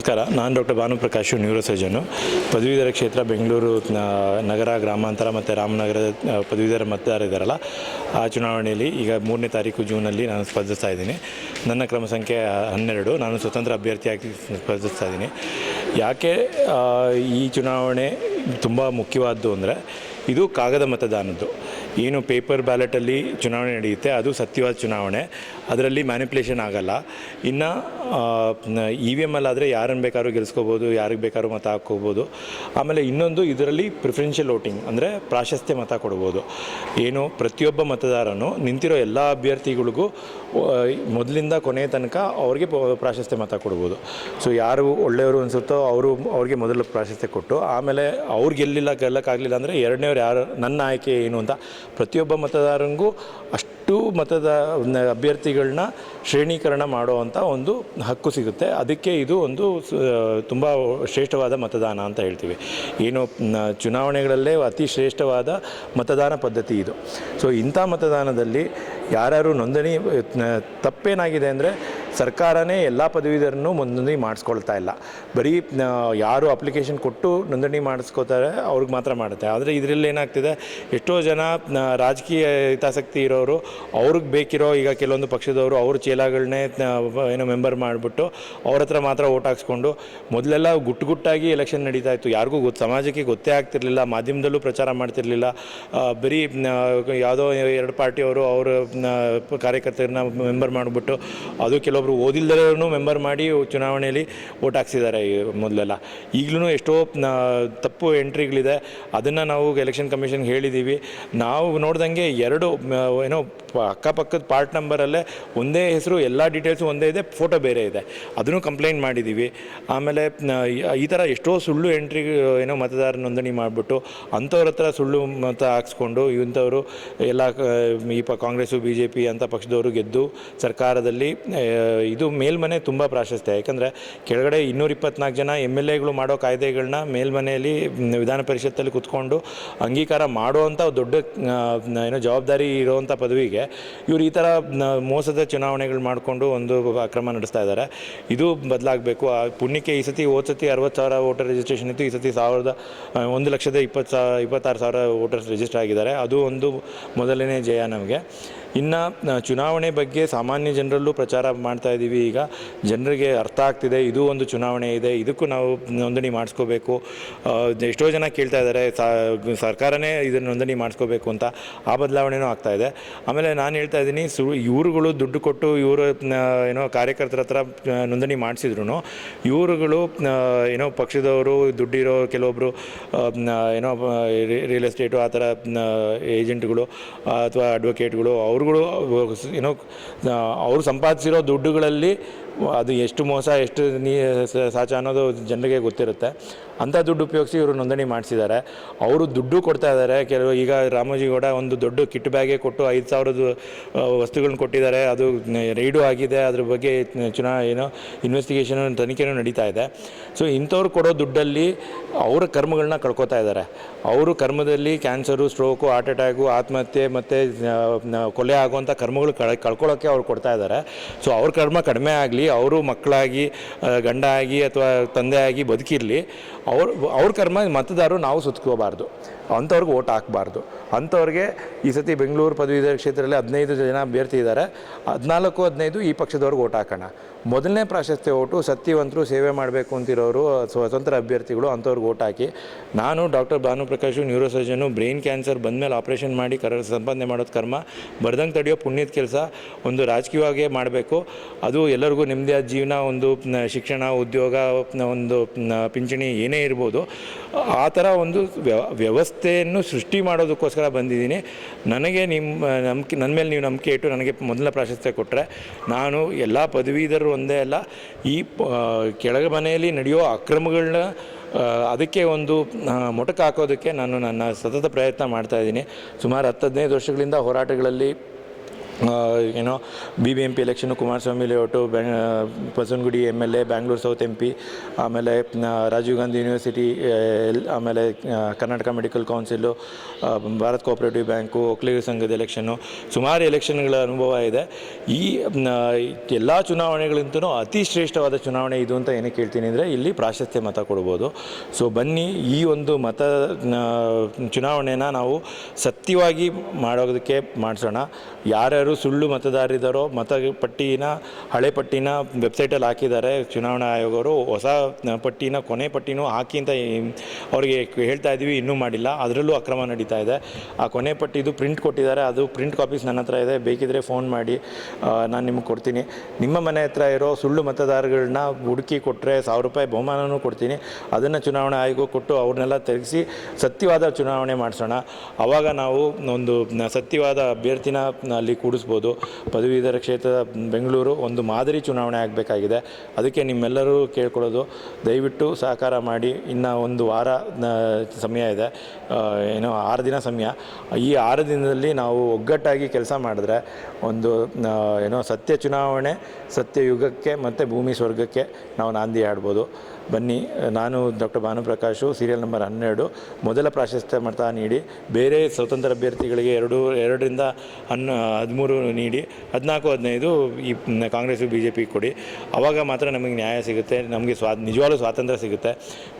ನಮಸ್ಕಾರ ನಾನು doctor Bhanuprakash neuro ಸರ್ಜನು ಪದವೀಧರ ಕ್ಷೇತ್ರ ಬೆಂಗಳೂರು ನಗರ ಗ್ರಾಮಾಂತರ ಮತ್ತು ರಾಮನಗರದ ಆ, ಪದವೀಧರ ಮತದಾರ ಇದ್ದಾರಲ್ಲ ಆ ಚುನಾವಣೆಯಲ್ಲಿ ಈಗ ಮೂರನೇ ತಾರೀಕು ಜೂನಲ್ಲಿ ನಾನು ಸ್ಪರ್ಧಿಸ್ತಾ ಇದ್ದೀನಿ. ನನ್ನ ಕ್ರಮ ಸಂಖ್ಯೆ ಹನ್ನೆರಡು. ನಾನು ಸ್ವತಂತ್ರ ಅಭ್ಯರ್ಥಿಯಾಗಿ ಸ್ಪರ್ಧಿಸ್ತಾ ಇದ್ದೀನಿ. ಯಾಕೆ ಈ ಚುನಾವಣೆ ತುಂಬ ಮುಖ್ಯವಾದ್ದು ಅಂದರೆ ಇದು ಕಾಗದ ಮತದಾನದ್ದು. ಏನು ಪೇಪರ್ ಬ್ಯಾಲೆಟಲ್ಲಿ ಚುನಾವಣೆ ನಡೆಯುತ್ತೆ, ಅದು ಸತ್ಯವಾದ ಚುನಾವಣೆ. ಅದರಲ್ಲಿ ಮ್ಯಾನಿಪ್ಯುಲೇಷನ್ ಆಗಲ್ಲ. ಇನ್ನು ಇ ವಿ ಎಂ ಅಲ್ಲಾದರೆ ಯಾರನ್ನು ಬೇಕಾದ್ರೂ ಗೆಲ್ಸ್ಕೋಬೋದು, ಯಾರಿಗೆ ಬೇಕಾದ್ರೂ ಮತ ಹಾಕ್ಕೋಬೋದು. ಆಮೇಲೆ ಇನ್ನೊಂದು ಇದರಲ್ಲಿ ಪ್ರಿಫರೆನ್ಷಿಯಲ್ ವೋಟಿಂಗ್ ಅಂದರೆ ಪ್ರಾಶಸ್ತ್ಯ ಮತ ಕೊಡ್ಬೋದು. ಏನು, ಪ್ರತಿಯೊಬ್ಬ ಮತದಾರನು ನಿಂತಿರೋ ಎಲ್ಲ ಅಭ್ಯರ್ಥಿಗಳಿಗೂ ಮೊದಲಿಂದ ಕೊನೆಯ ತನಕ ಅವ್ರಿಗೆ ಪ್ರಾಶಸ್ತ್ಯ ಮತ ಕೊಡ್ಬೋದು. ಸೊ ಯಾರು ಒಳ್ಳೆಯವರು ಅನಿಸುತ್ತೋ, ಅವರು, ಅವ್ರಿಗೆ ಮೊದಲು ಪ್ರಾಶಸ್ತ್ಯ ಕೊಟ್ಟು, ಆಮೇಲೆ ಅವ್ರು ಗೆಲ್ಲಿಲ್ಲ, ಗೆಲ್ಲಕ್ಕಾಗಲಿಲ್ಲ ಅಂದರೆ ಯಾರು ನನ್ನ ಆಯ್ಕೆ ಏನು ಅಂತ ಪ್ರತಿಯೊಬ್ಬ ಮತದಾರನಿಗೂ ಅಷ್ಟು ಮತದ ಅಭ್ಯರ್ಥಿಗಳನ್ನ ಶ್ರೇಣೀಕರಣ ಮಾಡುವಂಥ ಒಂದು ಹಕ್ಕು ಸಿಗುತ್ತೆ. ಅದಕ್ಕೆ ಇದು ಒಂದು ತುಂಬ ಶ್ರೇಷ್ಠವಾದ ಮತದಾನ ಅಂತ ಹೇಳ್ತೀವಿ. ಏನು ಚುನಾವಣೆಗಳಲ್ಲೇ ಅತಿ ಶ್ರೇಷ್ಠವಾದ ಮತದಾನ ಪದ್ಧತಿ ಇದು. ಸೊ ಇಂಥ ಮತದಾನದಲ್ಲಿ ಯಾರ್ಯಾರು ನೋಂದಣಿ ತಪ್ಪೇನಾಗಿದೆ ಅಂದರೆ ಸರ್ಕಾರನೇ ಎಲ್ಲ ಪದವೀಧರನ್ನು ನೋಂದಣಿ ಮಾಡಿಸ್ಕೊಳ್ತಾ ಇಲ್ಲ. ಬರೀ ಯಾರು ಅಪ್ಲಿಕೇಶನ್ ಕೊಟ್ಟು ನೋಂದಣಿ ಮಾಡಿಸ್ಕೋತಾರೆ, ಅವ್ರಿಗೆ ಮಾತ್ರ ಮಾಡುತ್ತೆ. ಆದರೆ ಇದರಲ್ಲಿ ಏನಾಗ್ತಿದೆ? ಎಷ್ಟೋ ಜನ ರಾಜಕೀಯ ಹಿತಾಸಕ್ತಿ ಇರೋರು, ಅವ್ರಿಗೆ ಬೇಕಿರೋ ಈಗ ಕೆಲವೊಂದು ಪಕ್ಷದವರು ಅವ್ರ ಚೇಲಾಗಳನ್ನೇ ಏನೋ ಮೆಂಬರ್ ಮಾಡಿಬಿಟ್ಟು ಅವ್ರ ಹತ್ರ ಮಾತ್ರ ಓಟ್ ಹಾಕ್ಸ್ಕೊಂಡು ಮೊದಲೆಲ್ಲ ಗುಟ್ಟು ಗುಟ್ಟಾಗಿ ಎಲೆಕ್ಷನ್ ನಡೀತಾ ಇತ್ತು. ಯಾರಿಗೂ ಗೊತ್ತು ಸಮಾಜಕ್ಕೆ ಗೊತ್ತೇ ಆಗ್ತಿರಲಿಲ್ಲ, ಮಾಧ್ಯಮದಲ್ಲೂ ಪ್ರಚಾರ ಮಾಡ್ತಿರ್ಲಿಲ್ಲ. ಬರೀ ಯಾವುದೋ ಎರಡು ಪಾರ್ಟಿಯವರು ಅವರ ಕಾರ್ಯಕರ್ತರನ್ನ ಮೆಂಬರ್ ಮಾಡಿಬಿಟ್ಟು ಅದು ಕೆಲವೊಬ್ರು ಓದಿಲ್ದರೂ ಮೆಂಬರ್ ಮಾಡಿ ಚುನಾವಣೆಯಲ್ಲಿ ಓಟ್ ಹಾಕ್ಸಿದ್ದಾರೆ ಮೊದಲೆಲ್ಲ. ಈಗಲೂ ಎಷ್ಟೋ ತಪ್ಪು ಎಂಟ್ರಿಗಳಿದೆ ಅದನ್ನು ನಾವು ಎಲೆಕ್ಷನ್ ಕಮಿಷನ್ಗೆ ಹೇಳಿದ್ದೀವಿ ನಾವು ನೋಡ್ದಂಗೆ ಎರಡು ಏನೋ ಅಕ್ಕಪಕ್ಕದ ಪಾರ್ಟ್ ನಂಬರಲ್ಲೇ ಒಂದೇ ಹೆಸರು, ಎಲ್ಲ ಡೀಟೇಲ್ಸು ಒಂದೇ ಇದೆ ಫೋಟೋ ಬೇರೆ ಇದೆ. ಅದನ್ನು ಕಂಪ್ಲೇಂಟ್ ಮಾಡಿದ್ದೀವಿ ಆಮೇಲೆ ಈ ಥರ ಎಷ್ಟೋ ಸುಳ್ಳು ಎಂಟ್ರಿ ಏನೋ ಮತದಾರ ನೋಂದಣಿ ಮಾಡಿಬಿಟ್ಟು ಅಂಥವ್ರ ಹತ್ರ ಸುಳ್ಳು ಮತ ಹಾಕ್ಸ್ಕೊಂಡು ಇಂಥವರು ಎಲ್ಲ ಈ ಪ ಕಾಂಗ್ರೆಸ್ಸು ಬಿ ಜೆ ಪಿ ಅಂತ ಪಕ್ಷದವರು ಗೆದ್ದು ಸರ್ಕಾರದಲ್ಲಿ ಇದು ಮೇಲ್ಮನೆ ತುಂಬ ಪ್ರಾಶಸ್ತ್ಯ. ಯಾಕಂದರೆ ಕೆಳಗಡೆ ಇನ್ನೂರ ಇಪ್ಪತ್ನಾಲ್ಕು ಜನ ಎಂ ಎಲ್ ಎಗಳು ಮಾಡೋ ಕಾಯ್ದೆಗಳನ್ನ ಮೇಲ್ಮನೆಯಲ್ಲಿ ವಿಧಾನ ಪರಿಷತ್ತಲ್ಲಿ ಕುತ್ಕೊಂಡು ಅಂಗೀಕಾರ ಮಾಡುವಂಥ ದೊಡ್ಡ ಏನೋ ಜವಾಬ್ದಾರಿ ಇರುವಂಥ ಪದವಿಗೆ ಇವರು ಈ ಥರ ಮೋಸದ ಚುನಾವಣೆಗಳು ಮಾಡಿಕೊಂಡು ಒಂದು ಅಕ್ರಮ ನಡೆಸ್ತಾ ಇದ್ದಾರೆ. ಇದು ಬದಲಾಗಬೇಕು. ಆ ಪುಣ್ಯಕ್ಕೆ ಈ ಸತಿ, ಹೋದ ಸತಿ ಅರವತ್ತು ಸಾವಿರ ವೋಟರ್ ರಿಜಿಸ್ಟ್ರೇಷನ್ ಇತ್ತು. ಈ ಸತಿ ಸಾವಿರದ ಒಂದು ಲಕ್ಷದ ಇಪ್ಪತ್ತು ಸಾವಿರ, ಇಪ್ಪತ್ತಾರು ಸಾವಿರ ವೋಟರ್ಸ್ ರಿಜಿಸ್ಟರ್ ಆಗಿದ್ದಾರೆ. ಅದು ಒಂದು ಮೊದಲನೇ ಜಯ ನಮಗೆ. ಇನ್ನು ಚುನಾವಣೆ ಬಗ್ಗೆ ಸಾಮಾನ್ಯ ಜನರಲ್ಲೂ ಪ್ರಚಾರ ಮಾಡ್ತಾ ಇದ್ದೀವಿ ಈಗ ಜನರಿಗೆ ಅರ್ಥ ಆಗ್ತಿದೆ, ಇದು ಒಂದು ಚುನಾವಣೆ ಇದೆ, ಇದಕ್ಕೂ ನಾವು ನೋಂದಣಿ ಮಾಡಿಸ್ಕೋಬೇಕು. ಎಷ್ಟೋ ಜನ ಕೇಳ್ತಾ ಇದ್ದಾರೆ ಸರ್ಕಾರನೇ ಇದನ್ನು ನೋಂದಣಿ ಮಾಡಿಸ್ಕೋಬೇಕು ಅಂತ. ಆ ಬದಲಾವಣೆನೂ ಆಗ್ತಾ ಇದೆ. ಆಮೇಲೆ ನಾನು ಹೇಳ್ತಾ ಇದ್ದೀನಿ, ಸು, ಇವರುಗಳು ದುಡ್ಡು ಕೊಟ್ಟು ಇವರು ಏನೋ ಕಾರ್ಯಕರ್ತರ ಹತ್ರ ನೋಂದಣಿ ಮಾಡಿಸಿದ್ರು ಇವರುಗಳು ಏನೋ ಪಕ್ಷದವರು, ದುಡ್ಡಿರೋ ಕೆಲವೊಬ್ಬರು ಏನೋ ರಿಯಲ್ ಎಸ್ಟೇಟು ಆ ಥರ ಏಜೆಂಟ್ಗಳು ಅಥವಾ ಅಡ್ವೊಕೇಟ್ಗಳು ಅವ್ರುಗಳು ಏನೋ ಅವರು ಸಂಪಾದಿಸಿರೋ ದುಡ್ಡುಗಳಲ್ಲಿ ಅದು ಎಷ್ಟು ಮೋಸ, ಎಷ್ಟು ನೀ ಸಾಚ ಅನ್ನೋದು ಜನರಿಗೆ ಗೊತ್ತಿರುತ್ತೆ. ಅಂಥ ದುಡ್ಡು ಉಪಯೋಗಿಸಿ ಇವರು ನೋಂದಣಿ ಮಾಡಿಸಿದ್ದಾರೆ. ಅವರು ದುಡ್ಡು ಕೊಡ್ತಾ ಇದ್ದಾರೆ. ಕೆಲವು ಈಗ ರಾಮೋಜಿಗೌಡ ಒಂದು ದೊಡ್ಡ ಕಿಟ್ ಬ್ಯಾಗೇ ಕೊಟ್ಟು ಐದು ಸಾವಿರದ ವಸ್ತುಗಳನ್ನ ಕೊಟ್ಟಿದ್ದಾರೆ. ಅದು ರೈಡು ಆಗಿದೆ. ಅದ್ರ ಬಗ್ಗೆ ಚುನಾ ಏನೋ ಇನ್ವೆಸ್ಟಿಗೇಷನ್ ತನಿಖೆನೂ ನಡೀತಾ ಇದೆ. ಸೊ ಇಂಥವ್ರು ಕೊಡೋ ದುಡ್ಡಲ್ಲಿ ಅವರ ಕರ್ಮಗಳನ್ನ ಕಳ್ಕೊತಾ ಇದ್ದಾರೆ. ಅವರು ಕರ್ಮದಲ್ಲಿ ಕ್ಯಾನ್ಸರು, ಸ್ಟ್ರೋಕು, ಹಾರ್ಟ್ ಅಟ್ಯಾಕು, ಆತ್ಮಹತ್ಯೆ ಮತ್ತು ಕೊಲೆ ಆಗುವಂಥ ಕರ್ಮಗಳು ಕಳ್ ಕಳ್ಕೊಳ್ಳೋಕ್ಕೆ ಅವ್ರು ಕೊಡ್ತಾ ಇದ್ದಾರೆ. ಸೊ ಅವ್ರ ಕರ್ಮ ಕಡಿಮೆ ಆಗಲಿ ಅವರು ಮಕ್ಕಳಾಗಿ ಗಂಡ ಆಗಿ ಅಥವಾ ತಂದೆ ಆಗಿ ಬದುಕಿರಲಿ ಅವ್ರ ಅವ್ರ ಕರ್ಮ ಮತದಾರರು ನಾವು ಸುತ್ಕೋಬಾರ್ದು. ಅಂಥವ್ರಿಗೆ ಓಟ್ ಹಾಕಬಾರ್ದು. ಅಂಥವ್ರಿಗೆ ಈ ಸತಿ ಬೆಂಗಳೂರು ಪದವೀಧರ ಕ್ಷೇತ್ರದಲ್ಲಿ ಹದಿನೈದು ಜನ ಅಭ್ಯರ್ಥಿ ಇದ್ದಾರೆ. ಹದಿನಾಲ್ಕು, ಹದಿನೈದು ಈ ಪಕ್ಷದವ್ರಿಗೆ ಓಟ್ ಹಾಕೋಣ. ಮೊದಲನೇ ಪ್ರಾಶಸ್ತ್ಯ ಓಟು ಸತ್ಯವಂತರು ಸೇವೆ ಮಾಡಬೇಕು ಅಂತಿರೋರು ಸ್ವತಂತ್ರ ಅಭ್ಯರ್ಥಿಗಳು ಅಂಥವ್ರಿಗೆ ಓಟ್ ಹಾಕಿ. ನಾನು doctor Bhanuprakash neuro surgeon brain cancer ಬಂದಮೇಲೆ ಆಪ್ರೇಷನ್ ಮಾಡಿ ಕರ, ಸಂಪಾದನೆ ಮಾಡೋದು ಕರ್ಮ. ಬರ್ದಂಗೆ ತಡೆಯೋ ಪುಣ್ಯದ ಕೆಲಸ ಒಂದು ರಾಜಕೀಯವಾಗೇ ಮಾಡಬೇಕು. ಅದು ಎಲ್ಲರಿಗೂ ನೆಮ್ಮದಿಯಾದ ಜೀವನ, ಒಂದು ಶಿಕ್ಷಣ, ಉದ್ಯೋಗ ಒಂದು ಪಿಂಚಣಿ ಏನೇ ಇರ್ಬೋದು. ಆ ಥರ ಒಂದು ವ್ಯವ ವ್ಯವಸ್ಥೆಯನ್ನು ಸೃಷ್ಟಿ ಮಾಡೋದಕ್ಕೋಸ್ಕರ ಬಂದಿದ್ದೀನಿ. ನನಗೆ ನಿಮ್ಮ ನಂಬಿಕೆ ನನ್ನ ಮೇಲೆ ನೀವು ನಂಬಿಕೆ ಇಟ್ಟು ನನಗೆ ಮೊದಲ ಪ್ರಾಶಸ್ತ್ಯ ಕೊಟ್ಟರೆ ನಾನು ಎಲ್ಲ ಪದವೀಧರರು ಒಂದೇ ಅಲ್ಲ, ಈ ಕೆಳಗೆ ಮನೆಯಲ್ಲಿ ನಡೆಯೋ ಅಕ್ರಮಗಳನ್ನ ಅದಕ್ಕೆ ಒಂದು ಮೊಟಕ ಹಾಕೋದಕ್ಕೆ ನಾನು ನನ್ನ ಸತತ ಪ್ರಯತ್ನ ಮಾಡ್ತಾಯಿದ್ದೀನಿ ಸುಮಾರು ಹತ್ತು ಹದಿನೈದು ವರ್ಷಗಳಿಂದ ಹೋರಾಟಗಳಲ್ಲಿ ಏನೋ B B M P election Kumaraswamy layout ಬ್ಯಾ Basavanagudi M L A Bangalore south M P ಆಮೇಲೆ ರಾಜೀವ್ ಗಾಂಧಿ ಯೂನಿವರ್ಸಿಟಿ ಆಮೇಲೆ Karnataka medical council Bharat cooperative bank ಒಕ್ಕಲಿಗರ ಸಂಘದ ಎಲೆಕ್ಷನ್ನು ಸುಮಾರು ಎಲೆಕ್ಷನ್ಗಳ ಅನುಭವ ಇದೆ. ಈ ಎಲ್ಲ ಚುನಾವಣೆಗಳಿಂತಲೂ ಅತಿ ಶ್ರೇಷ್ಠವಾದ ಚುನಾವಣೆ ಇದು ಅಂತ ಏನಕ್ಕೆ ಹೇಳ್ತೀನಿ ಅಂದರೆ ಇಲ್ಲಿ ಪ್ರಾಶಸ್ತ್ಯ ಮತ ಕೊಡ್ಬೋದು. ಸೊ ಬನ್ನಿ ಈ ಒಂದು ಮತ ಚುನಾವಣೆನ ನಾವು ಸತ್ಯವಾಗಿ ಮಾಡೋದಕ್ಕೆ ಮಾಡಿಸೋಣ. ಯಾರ್ಯಾರು ಸುಳ್ಳು ಮತದಾರರಿದ್ದಾರೋ ಮತ ಪಟ್ಟಿನ, ಹಳೆ ಪಟ್ಟಿನ ವೆಬ್ಸೈಟಲ್ಲಿ ಹಾಕಿದ್ದಾರೆ ಚುನಾವಣಾ ಆಯೋಗರು ಹೊಸ ಪಟ್ಟಿನ, ಕೊನೆ ಪಟ್ಟಿನೂ ಹಾಕಿ ಅಂತ ಅವರಿಗೆ ಹೇಳ್ತಾ ಇದ್ದೀವಿ, ಇನ್ನೂ ಮಾಡಿಲ್ಲ. ಅದರಲ್ಲೂ ಅಕ್ರಮ ನಡೀತಾ ಇದೆ. ಆ ಕೊನೆ ಪಟ್ಟಿದು ಪ್ರಿಂಟ್ ಕೊಟ್ಟಿದ್ದಾರೆ. ಅದು ಪ್ರಿಂಟ್ ಕಾಪೀಸ್ ನನ್ನ ಹತ್ರ ಇದೆ. ಬೇಕಿದ್ರೆ ಫೋನ್ ಮಾಡಿ ನಾನು ನಿಮ್ಗೆ ಕೊಡ್ತೀನಿ. ನಿಮ್ಮ ಮನೆ ಹತ್ರ ಇರೋ ಸುಳ್ಳು ಮತದಾರಗಳನ್ನ ಹುಡುಕಿ ಕೊಟ್ಟರೆ ಸಾವಿರ ರೂಪಾಯಿ ಬಹುಮಾನವೂ ಕೊಡ್ತೀನಿ. ಅದನ್ನು ಚುನಾವಣಾ ಆಯೋಗ ಕೊಟ್ಟು ಅವ್ರನ್ನೆಲ್ಲ ತೆಗೆಸಿ ಸತ್ಯವಾದ ಚುನಾವಣೆ ಮಾಡಿಸೋಣ. ಅವಾಗ ನಾವು ಒಂದು ಸತ್ಯವಾದ ಅಭ್ಯರ್ಥಿನ ಅಲ್ಲಿ ಕೂಡಿಸ್ಬೋದು ಪದವೀಧರ ಕ್ಷೇತ್ರದ ಬೆಂಗಳೂರು ಒಂದು ಮಾದರಿ ಚುನಾವಣೆ ಆಗಬೇಕಾಗಿದೆ. ಅದಕ್ಕೆ ನಿಮ್ಮೆಲ್ಲರೂ ಕೇಳ್ಕೊಳ್ಳೋದು. ದಯವಿಟ್ಟು ಸಹಕಾರ ಮಾಡಿ. ಇನ್ನು ಒಂದು ವಾರ ಸಮಯ ಇದೆ. ಏನೋ ಆರು ದಿನ ಸಮಯ. ಈ ಆರು ದಿನದಲ್ಲಿ ನಾವು ಒಗ್ಗಟ್ಟಾಗಿ ಕೆಲಸ ಮಾಡಿದ್ರೆ ಒಂದು ಏನೋ ಸತ್ಯ ಚುನಾವಣೆ, ಸತ್ಯ ಯುಗಕ್ಕೆ ಮತ್ತು ಭೂಮಿ ಸ್ವರ್ಗಕ್ಕೆ ನಾವು ನಾಂದಿ ಆಡ್ಬೋದು ಬನ್ನಿ. ನಾನು ಡಾಕ್ಟರ್ ಭಾನುಪ್ರಕಾಶು ಸೀರಿಯಲ್ ನಂಬರ್ ಹನ್ನೆರಡು. ಮೊದಲ ಪ್ರಾಶಸ್ತ್ಯ ಮತ ನೀಡಿ, ಬೇರೆ ಸ್ವತಂತ್ರ ಅಭ್ಯರ್ಥಿಗಳಿಗೆ ಎರಡು, ಎರಡರಿಂದ ಹನ್ನ, ಹದಿಮೂರು ನೀಡಿ, ಹದಿನಾಲ್ಕು, ಹದಿನೈದು ಈ ಕಾಂಗ್ರೆಸ್ ಬಿ ಜೆ ಪಿ ಕೊಡಿ. ಆವಾಗ ಮಾತ್ರ ನಮಗೆ ನ್ಯಾಯ ಸಿಗುತ್ತೆ, ನಮಗೆ ಸ್ವಾ, ನಿಜವಾಗ್ಲೂ ಸ್ವಾತಂತ್ರ್ಯ ಸಿಗುತ್ತೆ.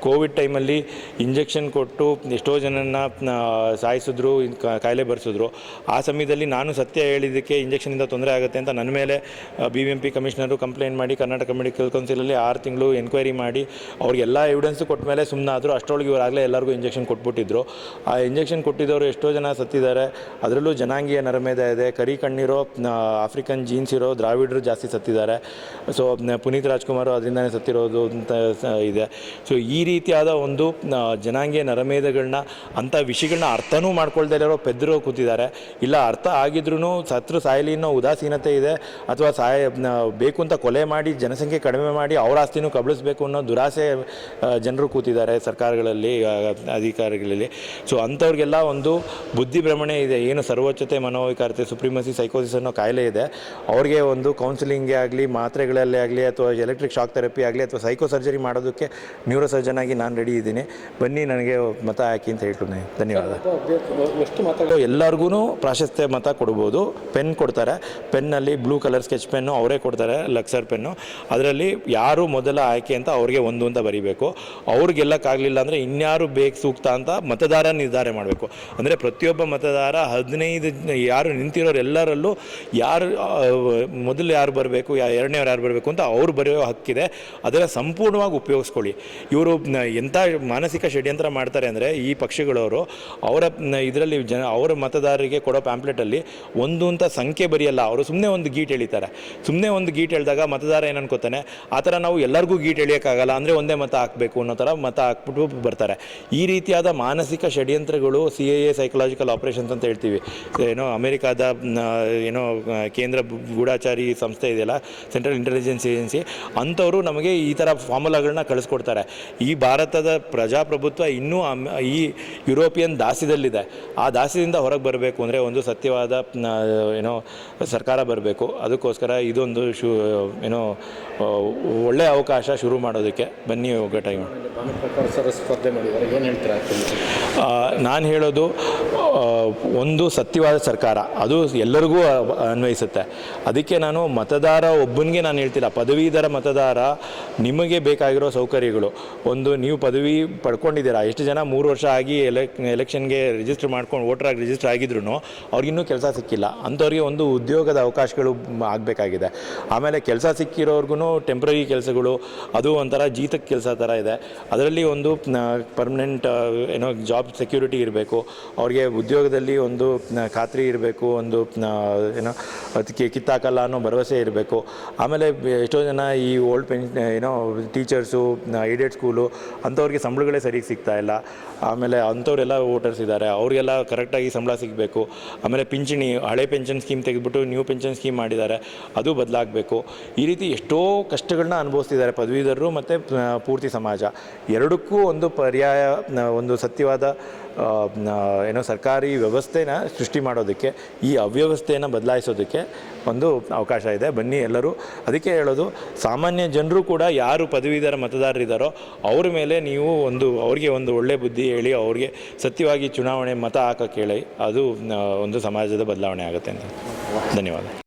ಕೋವಿಡ್ ಟೈಮಲ್ಲಿ ಇಂಜೆಕ್ಷನ್ ಕೊಟ್ಟು ಎಷ್ಟೋ ಜನನ ಸಾಯಿಸಿದ್ರು ಕಾಯಿಲೆ ಬರೆಸಿದ್ರು. ಆ ಸಮಯದಲ್ಲಿ ನಾನು ಸತ್ಯ ಹೇಳಿದ್ದಕ್ಕೆ ಇಂಜೆಕ್ಷನಿಂದ ತೊಂದರೆ ಆಗುತ್ತೆ ಅಂತ ನನ್ನ ಮೇಲೆ B M P commissioner complaint ಮಾಡಿ, ಕರ್ನಾಟಕ ಮೆಡಿಕಲ್ ಕೌನ್ಸಿಲಲ್ಲಿ ಆರು ತಿಂಗಳು ಎನ್ಕ್ವೈರಿ ಮಾಡಿ ಅವ್ರಿಗೆಲ್ಲ ಎವಿಡೆನ್ಸು ಕೊಟ್ಟ ಮೇಲೆ ಸುಮ್ಮನೆ ಆದರೂ ಅಷ್ಟರೊಳಗೆ ಇವರಾಗಲೇ ಎಲ್ಲರಿಗೂ ಇಂಜೆಕ್ಷನ್ ಕೊಟ್ಬಿಟ್ಟಿದ್ರು. ಆ ಇಂಜೆಕ್ಷನ್ ಕೊಟ್ಟಿದ್ದವರು ಎಷ್ಟೋ ಜನ ಸತ್ತಿದ್ದಾರೆ. ಅದರಲ್ಲೂ ಜನಾಂಗೀಯ ನರಮೇಧ ಇದೆ. ಕರಿ ಕಣ್ಣಿರೋ ಆಫ್ರಿಕನ್ ಜೀನ್ಸ್ ಇರೋ ದ್ರಾವಿಡರು ಜಾಸ್ತಿ ಸತ್ತಿದ್ದಾರೆ. ಸೊ ಪುನೀತ್ ರಾಜ್ಕುಮಾರ್ ಅದರಿಂದನೇ ಸತ್ತಿರೋದು ಅಂತ ಇದೆ. ಸೊ ಈ ರೀತಿಯಾದ ಒಂದು ಜನಾಂಗೀಯ ನರಮೇಧಗಳನ್ನ ಅಂಥ ವಿಷಯಗಳನ್ನ ಅರ್ಥನೂ ಮಾಡ್ಕೊಳ್ದೇ ಇರೋ ಪೆದ್ರು ಕೂತಿದ್ದಾರೆ. ಇಲ್ಲ, ಅರ್ಥ ಆಗಿದ್ರೂ ಸತ್ರು ಸಾಯಲಿ ಅನ್ನೋ ಉದಾಸೀನತೆ ಇದೆ. ಅಥವಾ ಸಾಯ ಬೇಕು ಅಂತ ಕೊಲೆ ಮಾಡಿ, ಜನಸಂಖ್ಯೆ ಕಡಿಮೆ ಮಾಡಿ ಅವರ ಆಸ್ತಿನೂ ಕಬಳಿಸ್ಬೇಕು ಅನ್ನೋ ದುರಾಸೆ ಜನರು ಕೂತಿದ್ದಾರೆ ಸರ್ಕಾರಗಳಲ್ಲಿ ಅಧಿಕಾರಿಗಳಲ್ಲಿ. ಸೊ ಅಂಥವ್ರಿಗೆಲ್ಲ ಒಂದು ಬುದ್ಧಿ ಭ್ರಮಣೆ ಇದೆ. ಏನು ಸರ್ವೋಚ್ಚತೆ, ಮನೋವಿಕಾರತೆ, ಸುಪ್ರೀಮಸಿ, ಸೈಕೋಸಿಸ್ ಅನ್ನೋ ಕಾಯಿಲೆ ಇದೆ. ಅವ್ರಿಗೆ ಒಂದು ಕೌನ್ಸಿಲಿಂಗೇ ಆಗಲಿ, ಮಾತ್ರೆಗಳಲ್ಲೇ ಆಗಲಿ, ಅಥವಾ ಎಲೆಕ್ಟ್ರಿಕ್ ಶಾಕ್ ಥೆರಪಿ ಆಗಲಿ, ಅಥವಾ ಸೈಕೋ ಸರ್ಜರಿ ಮಾಡೋದಕ್ಕೆ ನ್ಯೂರೋ ಸರ್ಜನ್ ಆಗಿ ನಾನು ರೆಡಿ ಇದ್ದೀನಿ. ಬನ್ನಿ, ನನಗೆ ಮತ ಹಾಕಿ ಅಂತ ಹೇಳ್ತೀನಿ. ಧನ್ಯವಾದ. ಎಲ್ಲರಿಗೂ ಪ್ರಾಶಸ್ತ್ಯ ಮತ ಕೊಡ್ಬೋದು. ಪೆನ್ ಕೊಡ್ತಾರೆ. ಪೆನ್ನಲ್ಲಿ ಬ್ಲೂ ಕಲರ್ ಸ್ಕೆಚ್ ಪೆನ್ನು ಅವರೇ ಕೊಡ್ತಾರೆ ಲಕ್ಸರ್ ಪೆನ್ನು ಅದರಲ್ಲಿ ಯಾರು ಮೊದಲ ಆಯ್ಕೆ ಅಂತ ಅವ್ರಿಗೆ ಒಂದು ಅಂತ ಬರೀಬೇಕು. ಅವ್ರು ಗೆಲ್ಲಕ್ಕಾಗಲಿಲ್ಲ ಅಂದರೆ ಇನ್ಯಾರು ಬೇಕು ಸೂಕ್ತ ಅಂತ ಮತದಾರ ನಿರ್ಧಾರ ಮಾಡಬೇಕು. ಅಂದರೆ ಪ್ರತಿಯೊಬ್ಬ ಮತದಾರ ಹದಿನೈದು ಯಾರು ನಿಂತಿರೋರೆಲ್ಲರಲ್ಲೂ ಯಾರು ಮೊದಲು ಯಾರು ಬರಬೇಕು ಎರಡನೇವ್ರು ಯಾರು ಬರಬೇಕು ಅಂತ ಅವ್ರು ಬರೆಯೋ ಹಕ್ಕಿದೆ. ಅದನ್ನು ಸಂಪೂರ್ಣವಾಗಿ ಉಪಯೋಗಿಸ್ಕೊಳ್ಳಿ. ಇವರು ಎಂಥ ಮಾನಸಿಕ ಷಡ್ಯಂತ್ರ ಮಾಡ್ತಾರೆ ಅಂದರೆ ಈ ಪಕ್ಷಗಳವರು ಅವರ ಇದರಲ್ಲಿ ಜನ, ಅವರ ಮತದಾರರಿಗೆ ಕೊಡೋ ಪ್ಯಾಂಪ್ಲೆಟಲ್ಲಿ ಒಂದು ಅಂತ ಸಂಖ್ಯೆ ಬರೆಯಲ್ಲ. ಅವರು ಸುಮ್ಮನೆ ಒಂದು ಗೀಟ್ ಎಳಿತಾರೆ. ಸುಮ್ಮನೆ ಒಂದು ಗೀಟ್ ಎಳೆದಾಗ ಮತದಾರ ಏನು ಅನ್ಕೋತಾನೆ? ಆ ಥರ ನಾವು ಎಲ್ಲರಿಗೂ ಗೀಟ್ ಎಳಿಯೋಕ್ಕಾಗಲ್ಲ. ಅಂದರೆ ಒಂದೇ ಮತ ಹಾಕಬೇಕು ಅನ್ನೋ ಥರ ಮತ ಹಾಕ್ಬಿಟ್ಟು ಬರ್ತಾರೆ. ಈ ರೀತಿಯಾದ ಮಾನಸಿಕ ಷಡ್ಯಂತ್ರಗಳು ಸಿ ಎ ಸೈಕಲಾಜಿಕಲ್ ಆಪರೇಷನ್ಸ್ ಅಂತ ಹೇಳ್ತೀವಿ. ಏನೋ ಅಮೆರಿಕಾದ ಏನೋ ಕೇಂದ್ರ ಗೂಢಾಚಾರಿ ಸಂಸ್ಥೆ ಇದೆಯಲ್ಲ ಸೆಂಟ್ರಲ್ ಇಂಟೆಲಿಜೆನ್ಸ್ ಏಜೆನ್ಸಿ ಅಂಥವರು ನಮಗೆ ಈ ಥರ ಫಾರ್ಮುಲಾಗಳನ್ನ ಕಳಿಸ್ಕೊಡ್ತಾರೆ. ಈ ಭಾರತದ ಪ್ರಜಾಪ್ರಭುತ್ವ ಇನ್ನೂ ಈ ಯುರೋಪಿಯನ್ ದಾಸ್ಯದಲ್ಲಿದೆ ಆ ದಾಸ್ಯದಿಂದ ಹೊರಗೆ ಬರಬೇಕು ಅಂದರೆ ಒಂದು ಸತ್ಯವಾದ ಏನೋ, ಸರ್ಕಾರ ಬರಬೇಕು. ಅದಕ್ಕೋಸ್ಕರ ಇದೊಂದು ಶು, ಏನೋ ಒಳ್ಳೆಯ ಅವಕಾಶ ಶುರು ಮಾಡೋದಕ್ಕೆ. ಬನ್ನಿ ಒಗ್ಗಟ್ಟಾಗಿ ಸರ್ ಸ್ಪರ್ಧೆ ಮಾಡಿದ್ದಾರೆ. ಏನು ಹೇಳ್ತೀರಾ? ನಾನು ಹೇಳೋದು ಒಂದು ಸತ್ಯವಾದ ಸರ್ಕಾರ. ಅದು ಎಲ್ಲರಿಗೂ ಅನ್ವಯಿಸುತ್ತೆ. ಅದಕ್ಕೆ ನಾನು ಮತದಾರ ಒಬ್ಬನಿಗೆ ನಾನು ಹೇಳ್ತಿಲ್ಲ. ಪದವೀಧರ ಮತದಾರ ನಿಮಗೆ ಬೇಕಾಗಿರೋ ಸೌಕರ್ಯಗಳು. ಒಂದು ನೀವು ಪದವಿ ಪಡ್ಕೊಂಡಿದ್ದೀರಾ. ಎಷ್ಟು ಜನ ಮೂರು ವರ್ಷ ಆಗಿ ಎಲೆಕ್ ಎಲೆಕ್ಷನ್ಗೆ ರಿಜಿಸ್ಟರ್ ಮಾಡ್ಕೊಂಡು ವೋಟ್ರಾಗಿ ರಿಜಿಸ್ಟರ್ ಆಗಿದ್ರು ಅವ್ರಿಗಿನ್ನೂ ಕೆಲಸ ಸಿಕ್ಕಿಲ್ಲ. ಅಂಥವ್ರಿಗೆ ಒಂದು ಉದ್ಯೋಗದ ಅವಕಾಶಗಳು ಆಗಬೇಕಾಗಿದೆ. ಆಮೇಲೆ ಕೆಲಸ ಸಿಕ್ಕಿರೋರ್ಗು ಟೆಂಪ್ರರಿ ಕೆಲಸಗಳು, ಅದು ಒಂಥರ ಜೀತಕ್ಕೆ ಕೆಲಸ ಥರ ಇದೆ. ಅದರಲ್ಲಿ ಒಂದು ಪರ್ಮನೆಂಟ್ ಏನೋ ಜಾಬ್ ಸೆಕ್ಯೂರಿಟಿ ಇರಬೇಕು. ಅವ್ರಿಗೆ ಉದ್ಯೋಗದಲ್ಲಿ ಒಂದು ಖಾತ್ರಿ ಇರಬೇಕು, ಒಂದು ಏನೋ, ಅದಕ್ಕೆ ಕಿತ್ತಾಕಲ್ಲ ಅನ್ನೋ ಭರವಸೆ ಇರಬೇಕು. ಆಮೇಲೆ ಎಷ್ಟೋ ಜನ ಈ ಓಲ್ಡ್ ಪೆನ್, ಏನೋ, ಟೀಚರ್ಸು ಏಡೆಡ್ ಸ್ಕೂಲು ಅಂಥವ್ರಿಗೆ ಸಂಬಳಗಳೇ ಸರಿಗೆ ಸಿಗ್ತಾ ಇಲ್ಲ. ಆಮೇಲೆ ಅಂಥವರೆಲ್ಲ ವೋಟರ್ಸ್ ಇದ್ದಾರೆ. ಅವ್ರಿಗೆಲ್ಲ ಕರೆಕ್ಟಾಗಿ ಸಂಬಳ ಸಿಗಬೇಕು. ಆಮೇಲೆ ಪಿಂಚಣಿ, ಹಳೆ ಪೆನ್ಷನ್ ಸ್ಕೀಮ್ ತೆಗೆದುಬಿಟ್ಟು ನ್ಯೂ ಪೆನ್ಷನ್ ಸ್ಕೀಮ್ ಮಾಡಿದ್ದಾರೆ. ಅದು ಬದಲಾಗಬೇಕು. ಈ ರೀತಿ ಎಷ್ಟೋ ಕಷ್ಟಗಳನ್ನ ಅನುಭವಿಸ್ತಿದ್ದಾರೆ ಪದವೀಧರರು ಮತ್ತು ಪೂರ್ತಿ ಸಮಾಜ. ಎರಡಕ್ಕೂ ಒಂದು ಪರ್ಯಾಯ ಒಂದು ಸತ್ಯವಾದ ಏನೋ ಸರ್ಕಾರ ಸರ್ಕಾರಿ ವ್ಯವಸ್ಥೆನ ಸೃಷ್ಟಿ ಮಾಡೋದಕ್ಕೆ, ಈ ಅವ್ಯವಸ್ಥೆಯನ್ನು ಬದಲಾಯಿಸೋದಕ್ಕೆ ಒಂದು ಅವಕಾಶ ಇದೆ. ಬನ್ನಿ ಎಲ್ಲರೂ ಅದಕ್ಕೆ ಹೇಳೋದು, ಸಾಮಾನ್ಯ ಜನರು ಕೂಡ ಯಾರು ಪದವೀಧರ ಮತದಾರರಿದ್ದಾರೋ ಅವ್ರ ಮೇಲೆ ನೀವು ಒಂದು, ಅವ್ರಿಗೆ ಒಂದು ಒಳ್ಳೆ ಬುದ್ಧಿ ಹೇಳಿ, ಅವ್ರಿಗೆ ಸತ್ಯವಾಗಿ ಚುನಾವಣೆ ಮತ ಹಾಕೋಕ್ಕೆ ಹೇಳಿ, ಅದು ಒಂದು ಸಮಾಜದ ಬದಲಾವಣೆ ಆಗುತ್ತೆ ಅಂತ. ಧನ್ಯವಾದ.